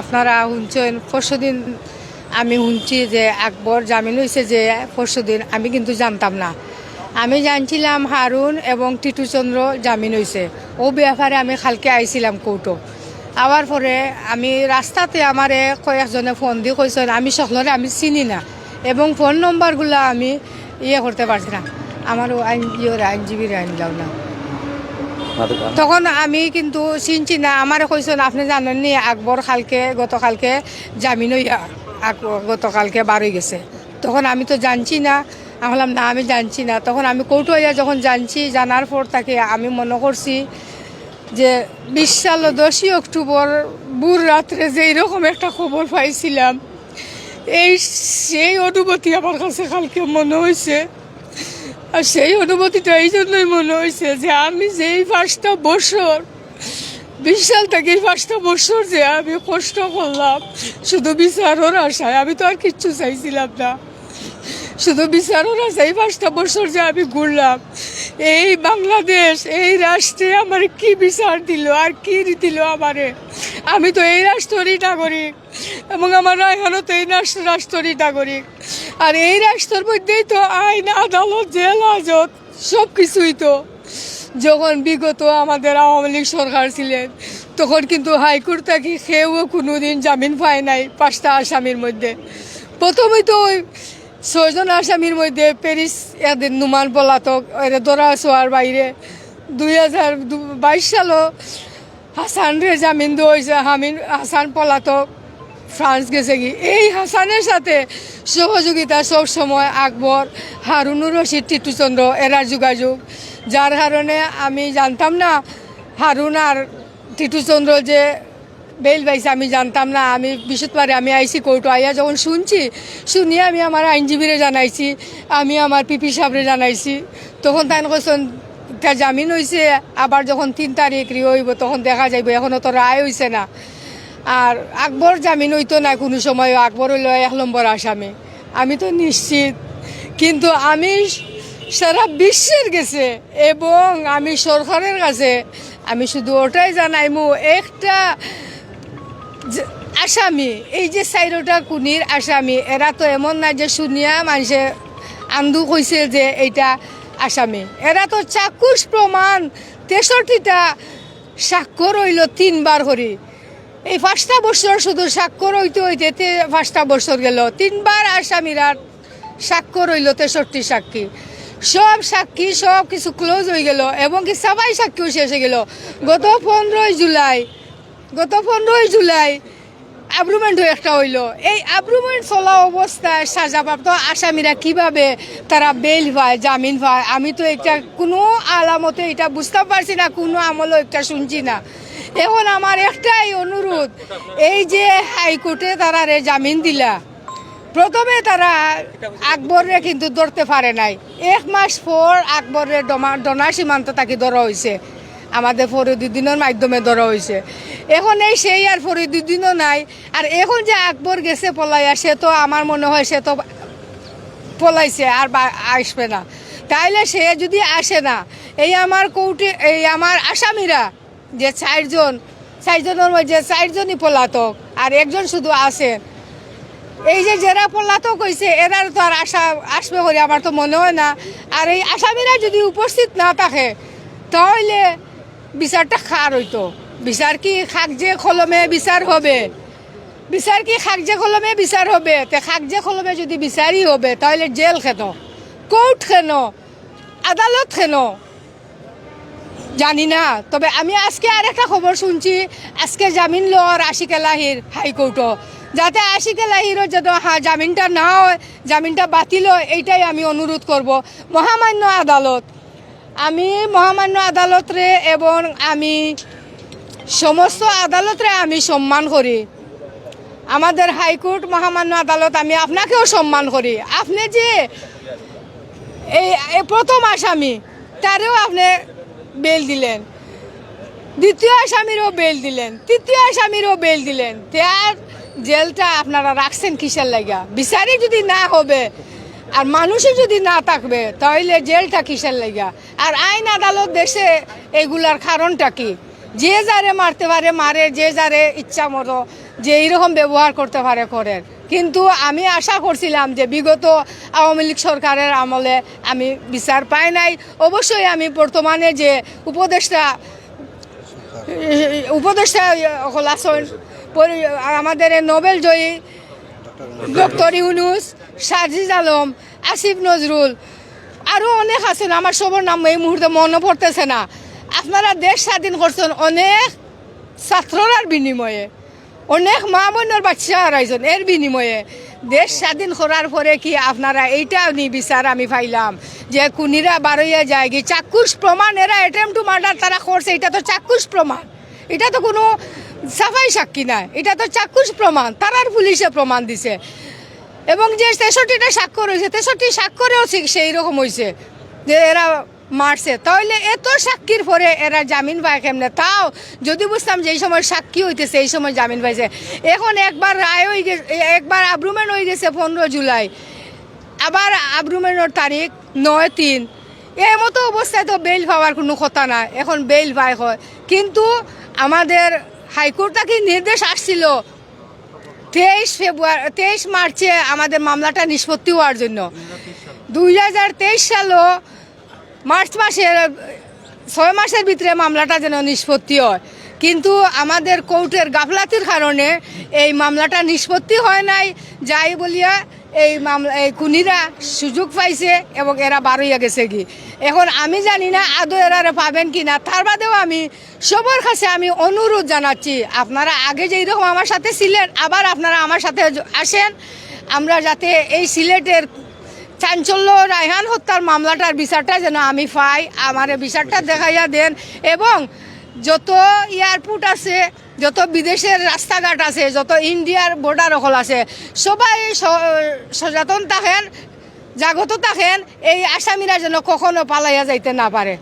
আপনারা শুনছেন, পরশুদিন আমি শুনছি যে আকবর জামিন হয়েছে যে পরশুদিন, আমি কিন্তু জানতাম না। আমি জানছিলাম হারুন এবং টিটুচন্দ্র জামিন হয়েছে ও ব্যাপারে আমি খালকে আইছিলাম কৌটো আবার পরে আমি রাস্তাতে আমারে কয়েকজনে ফোন দিয়ে কইছেন, আমি সকলরে আমি চিনি না এবং ফোন নম্বরগুলো আমি ইয়ে করতে পারছি না। আমারও আইন ইয়ে আইনজীবীর আইন দাও না। তখন আমি কিন্তু চিনছি না আমার কইছেন, আপনি জানেন নি, আকবর খালকে, গতকালকে জামিন হইয়া গতকালকে বার গেছে। তখন আমি তো জানছি না। আমি বললাম, না, আমি জানছি না। তখন আমি কৌটো হইয়া যখন জানছি, জানার পর তাকে আমি মনে করছি যে বিশ সাল দশই অক্টোবর বুর রাত্রে যে এরকম একটা খবর পাইছিলাম, এই সেই অনুভূতি আমার কাছে কালকে মনে হয়েছে আর সেই অনুভূতিটা এই জন্যই মনে হয়েছে যে আমি যেই পাঁচটা বছর, বিশ সাল থেকে এই পাঁচটা বছর যে আমি কষ্ট করলাম। শুধু বিচারের আশায় আমি তো আর কিচ্ছু চাইছিলাম না। শুধু বিচারের আশায় এই পাঁচটা বছর যে আমি ঘুরলাম। এই বাংলাদেশ, এই রাষ্ট্রে আমার কি বিচার দিল আর কি দিল আমারে? আমি তো এই রাষ্ট্রেরই নাগরিক এবং আমার রায়হানও তো এই রাষ্ট্র রাষ্ট্রেরই নাগরিক। আর এই রাষ্ট্রের মধ্যেই তো আইন, আদালত, জেল, হাজত সব কিছুই তো। যখন বিগত আমাদের আওয়ামী লীগ সরকার ছিলেন, তখন কিন্তু হাইকোর্ট থেকে কেউ কোনো দিন জামিন পায় নাই পাঁচটা আসামির মধ্যে। প্রথমেই তো ওই ছয়জন আসামির মধ্যে প্যারিস, এদের নুমান পলাতক, এরা দরা ছোয়ার বাইরে। দুই হাজার বাইশ সালও হাসান রে জামিন দেওয়া হয়েছে, হামিন হাসান পলাতক। ফ্রান্স গেছে কি? এই হাসানের সাথে সহযোগিতা সব সময় আকবর, হারুনুর রশিদ, টিটুচন্দ্র, এরা যোগাযোগ। যার কারণে আমি জানতাম না, হারুন আর টিটুচন্দ্র যে বেল পাইছে আমি জানতাম না। আমি বৃহস্পতিবারে আমি আইসি কোর্টে, আইয়া যখন শুনছি, শুনিয়ে আমি আমার আইনজীবীরে জানাইছি, আমি আমার পিপি সাহেবরে জানাইছি। তখন তাই তা জামিন হয়েছে আবার যখন তিন তারিখ রি হইব তখন দেখা যাইব এখনও তো রায় হয়েছে না। আর আকবর জামিন হইতো না কোনো সময়, আকবর হইল এক নম্বর আসামি। আমি তো নিশ্চিত। কিন্তু আমি সারা বিশ্বের গেছে এবং আমি সরকারের কাছে, আমি শুধু ওটাই জানাইমু, একটা আসামি, এই যে চাইরোটা কুনির আসামি, এরা তো এমন না যে শুনিয়া মানুষে আন্দু কইছে যে এইটা আসামি। এরা তো চাক্ষুষ প্রমাণ, তেষট্টিটা স্বাক্ষর হইল তিনবার করি এই পাঁচটা বছর শুধু স্বাক্ষর হইতে হইতে পাঁচটা বছর গেল। তিনবার আসামিরা স্বাক্ষর হইল তেষট্টি সাক্ষী। সব সাক্ষী, সব কিছু ক্লোজ হয়ে গেল এবং কি সবাই সাক্ষীও শেষ হয়ে গেল। গত পনেরোই জুলাই, গত পনেরোই জুলাই আব্রুমেন্ট একটা হইল। এই আব্রুমেন্ট চলা অবস্থায় সাজাপ্রাপ্ত আসামিরা কীভাবে তারা বেল পায়, জামিন পায়, আমি তো এটা কোনো আলামতে এটা বুঝতে পারছি না, কোনো আমলও একটা শুনছি না। এখন আমার একটাই অনুরোধ, এই যে হাইকোর্টে তারা রে জামিন দিলা। প্রথমে তারা আকবরে কিন্তু ধরতে পারে নাই। এক মাস পর আকবরের ডনা সীমান্ত তাকে ধরা হয়েছে আমাদের ফরিদুদ্দিনের মাধ্যমে ধরা হয়েছে এখন এই সেই আর ফরিদুদ্দিনও নাই। আর এখন যে আকবর গেছে পলাইয়া, সে তো আমার মনে হয় সে তো পলাইছে, আর আসবে না। তাইলে সে যদি আসে না, এই আমার কৌটি, এই আমার আসামিরা যে চারজন, চারজনের মধ্যে চারজনই পলাতক আর একজন শুধু আছেন। এই যে যারা পলাতক হয়েছে এরার তো আর আশা আসবে করে আমার তো মনে হয় না। আর এই আসামিরা যদি উপস্থিত না থাকে, তাহলে বিচারটা খার হইতো। বিচার কি খাক যে কলমে বিচার হবে? বিচার কি খাক যে কলমে বিচার হবে? তে খাক যে কলমে যদি বিচারই হবে, তাহলে জেল কেন? কোর্ট কেন? আদালত কেন? জানি না। তবে আমি আজকে আর একটা খবর শুনছি, আজকে জামিন লওয়ার আশিক এলাহির হাইকোর্টও। যাতে আশিক এলাহিরও যেন হা- জামিনটা না হয়, জামিনটা বাতিল হয়, এইটাই আমি অনুরোধ করব। মহামান্য আদালত, আমি মহামান্য আদালতরে এবং আমি সমস্ত আদালতরে আমি সম্মান করি। আমাদের হাইকোর্ট মহামান্য আদালত, আমি আপনাকেও সম্মান করি। আপনি যে এই প্রথম আসামি, তারেও আপনি বেল দিলেন। দ্বিতীয় আসামিরও বেল দিলেন। তৃতীয় আসামিরও বেল দিলেন। তার জেলটা আপনারা রাখছেন কিসের লাগা বিচারে যদি না হবে আর মানুষই যদি না থাকবে তাহলে জেলটা কিসের লাগা আর আইন আদালত দেশে এগুলার কারণটা কি? যে যারে মারতে পারে, মারে, যে যারে ইচ্ছা মতো, যে এইরকম ব্যবহার করতে পারে করেন কিন্তু আমি আশা করছিলাম যে বিগত আওয়ামী লীগ সরকারের আমলে আমি বিচার পাই নাই। অবশ্যই আমি বর্তমানে যে উপদেষ্টা উপদেষ্টা হল আসন আমাদের নোবেল জয়ী ডক্টর ইউনুস সাজিদ আলম, আসিফ নজরুল আরও অনেক আছেন। আমার সবার নাম এই মুহূর্তে মনে পড়তেছে না। আপনারা দেশ স্বাধীন করছেন অনেক ছাত্ররার বিনিময়ে। অনেক মা বোনের বাচ্চা হারাইছেন এর বিনিময়ে। দেশ স্বাধীন করার পরে কি আপনারা এইটা নি বিচার আমি পাইলাম, যে কুনিরা বারোইয়া যায় কি চাক্ষুষ প্রমাণ, এরা অ্যাটেম্প টু মার্ডার তারা করছে, এটা তো চাক্ষুষ প্রমাণ। এটা তো কোনো সাফাই সাক্ষী না এটা তো চাক্ষুষ প্রমাণ, তারার পুলিশে প্রমাণ দিছে। এবং যে তেষট্টিটা স্বাক্ষর হয়েছে তেষট্টি স্বাক্ষরেও সেই রকম হয়েছে যে এরা মারছে। তাহলে এত সাক্ষীর পরে এরা জামিন পায় কেমনে? তাও যদি বুঝতাম যে এই সময় সাক্ষী হইতেছে, এই সময় জামিন পাইছে। এখন একবার রায় হয়ে গেছে, একবার আব্রুমেন্ট হয়ে গেছে পনেরো জুলাই। আবার আব্রুমেন্টর তারিখ নয় তিন। এই মতো অবস্থায় তো বেল পাওয়ার কোনো কথা না। এখন বেল পায় হয়। কিন্তু আমাদের হাইকোর্ট থেকে নির্দেশ আসছিল? তেইশ ফেব্রুয়ারি, তেইশ মার্চে আমাদের মামলাটা নিষ্পত্তি হওয়ার জন্য। দুই হাজার তেইশ সালও মার্চ মাসের, ছয় মাসের ভিতরে মামলাটা যেন নিষ্পত্তি হয়। কিন্তু আমাদের কোর্টের গাফলাতির কারণে এই মামলাটা নিষ্পত্তি হয় নাই। যাই বলিয়া এই মামলা, এই খুনিরা সুযোগ পাইছে এবং এরা বারোইয়া গেছে কি এখন আমি জানি না আদৌ এরারে পাবেন কি না তার বাদেও আমি সবার কাছে আমি অনুরোধ জানাচ্ছি, আপনারা আগে যেই রকম আমার সাথে ছিলেন, আবার আপনারা আমার সাথে আসেন। আমরা যাতে এই সিলেটের চাঞ্চল্য রায়হান হত্যার মামলাটার বিচারটা যেন আমি পাই আমার এই বিচারটা দেখাইয়া দেন এবং যত এয়ারপোর্ট আছে যত বিদেশের রাস্তাঘাট আছে যত ইন্ডিয়ার বর্ডার অকল আছে সবাই সচেতন থাকেন জাগত থাকেন এই আসামিরা যেন কখনো পালাইয়া যাইতে না পারে।